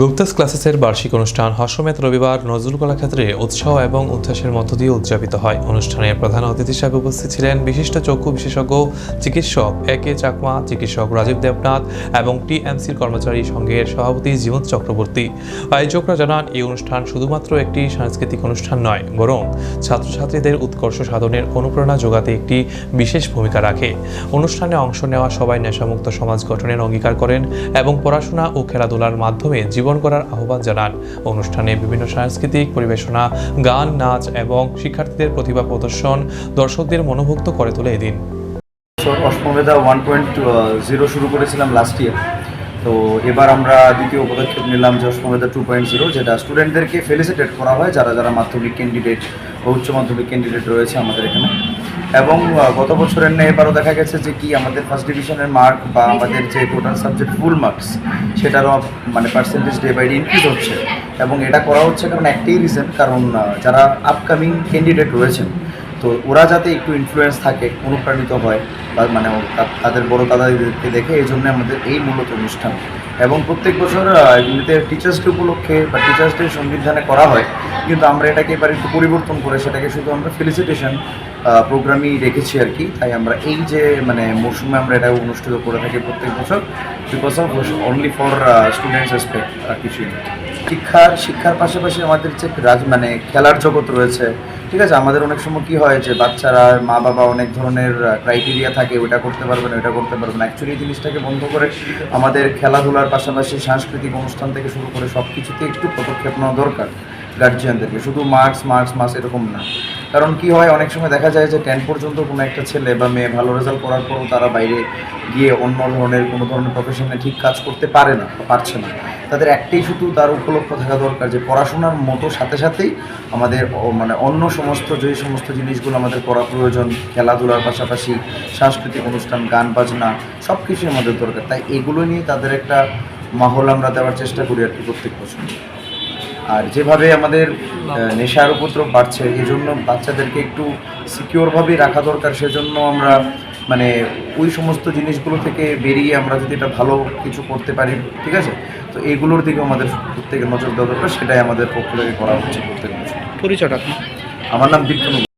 গুপ্তাস ক্লাসেসের বার্ষিক অনুষ্ঠান হর্ষমেত রবিবার নজরুল কলাক্ষেত্রে উৎসাহ এবং উচ্ছ্বাসের মধ্য দিয়ে উদযাপিত হয়। অনুষ্ঠানে প্রধান অতিথি হিসাবে উপস্থিত ছিলেন বিশিষ্ট চক্ষু বিশেষজ্ঞ, চিকিৎসক এ কে চাকমা, চিকিৎসক রাজীব দেবনাথ এবং টিএমসির কর্মচারী সংঘের সভাপতি জীবন চক্রবর্তী। আয়োজকরা জানান, এই অনুষ্ঠান শুধুমাত্র একটি সাংস্কৃতিক অনুষ্ঠান নয়, বরং ছাত্রছাত্রীদের উৎকর্ষ সাধনের অনুপ্রেরণা যোগাতে একটি বিশেষ ভূমিকা রাখে। অনুষ্ঠানে অংশ নেওয়া সবাই নেশামুক্ত সমাজ গঠনের অঙ্গীকার করেন এবং পড়াশোনা ও খেলাধুলার মাধ্যমে জীবন করার আহ্বান জানান। অনুষ্ঠানে বিভিন্ন সাংস্কৃতিক পরিবেশনা, গান, নাচ এবং শিক্ষার্থীদের প্রতিভা প্রদর্শন দর্শকদের মনোভুক্ত করে তোলে এদিন। অষ্টমেধা ওয়ান পয়েন্ট জিরো শুরু করেছিলাম লাস্ট ইয়ার তো এবার আমরা দ্বিতীয় পদক্ষেপ নিলাম যে অষ্টমেধা টু পয়েন্ট জিরো যেটা স্টুডেন্টদেরকে ফেলিসিটেট করা হয়, যারা যারা মাধ্যমিক ক্যান্ডিডেট বা উচ্চ মাধ্যমিক ক্যান্ডিডেট রয়েছে আমাদের এখানে। এবং গত বছরের ন্যায় এবারও দেখা গেছে যে কি আমাদের ফার্স্ট ডিভিশনের মার্ক বা আমাদের যে টোটাল সাবজেক্ট ফুল মার্কস সেটারও মানে percentage day by day increase হচ্ছে। এবং এটা করা হচ্ছে কারণ একটাই রিজন কারণ যারা আপকামিং ক্যান্ডিডেট রয়েছেন তো ওরা যাতে একটু ইনফ্লুয়েন্স থাকে, অনুপ্রাণিত হয়, বা মানে তাদের বড় দাদাদেরকে দেখে এই জন্য আমাদের এই মূলত অনুষ্ঠান। এবং প্রত্যেক বছর এমনিতে টিচার্স ডে উপলক্ষে বা টিচার্স ডে সংবিধানে করা হয়, কিন্তু আমরা এটাকে এবার একটু পরিবর্তন করে সেটাকে শুধু আমরা ফেলিসিটেশন প্রোগ্রামই রেখেছি আর কি। তাই আমরা এই যে মানে মরশুমে আমরা এটা অনুষ্ঠিত করে থাকি প্রত্যেক বছর because of only for students respect আর কিছুই শিক্ষার শিক্ষার পাশাপাশি আমাদের যে রাজ মানে খেলার জগৎ রয়েছে ঠিক আছে, আমাদের অনেক সময় কী হয় যে বাচ্চারা মা বাবা অনেক ধরনের ক্রাইটেরিয়া থাকে ওটা করতে পারবে না ওটা করতে পারবে না। অ্যাকচুয়ালি এই জিনিসটাকে বন্ধ করে আমাদের খেলাধুলার পাশাপাশি সাংস্কৃতিক অনুষ্ঠান থেকে শুরু করে সব কিছুতে একটু পদক্ষেপ নেওয়া দরকার গার্জিয়ানদেরকে শুধু মার্কস মার্কস মার্কস এরকম না। কারণ কি হয়, অনেক সময় দেখা যায় যে টেন পর্যন্ত কোনো একটা ছেলে বা মেয়ে ভালো রেজাল্ট করার পরও তারা বাইরে গিয়ে অন্য ধরনের কোনো ধরনের প্রফেশনে ঠিক কাজ করতে পারে না পারছে না। তাদের একটাই শুধু তার উপলক্ষ থাকা দরকার যে পড়াশোনার মতো সাথে সাথেই আমাদের মানে অন্য সমস্ত যে সমস্ত জিনিসগুলো আমাদের করা প্রয়োজন, খেলাধুলার পাশাপাশি সাংস্কৃতিক অনুষ্ঠান, গান, বাজনা সব কিছুই আমাদের দরকার। তাই এগুলো নিয়ে তাদের একটা মাহল আমরা দেওয়ার চেষ্টা করি আর কি প্রত্যেক বছর। আর যেভাবে আমাদের নেশার উপদ্রব বাড়ছে এই জন্য বাচ্চাদেরকে একটু সিকিওরভাবে রাখা দরকার। সেজন্য আমরা মানে ওই সমস্ত জিনিসগুলো থেকে বেরিয়ে আমরা যদি এটা ভালো কিছু করতে পারি ঠিক আছে? তো এগুলোর দিকে আমাদের প্রত্যেকের নজর দেওয়া দরকার। সেটাই আমাদের পক্ষ থেকে করা হচ্ছে প্রত্যেক বছর পরিচয়টা আমার নাম দীপ্ত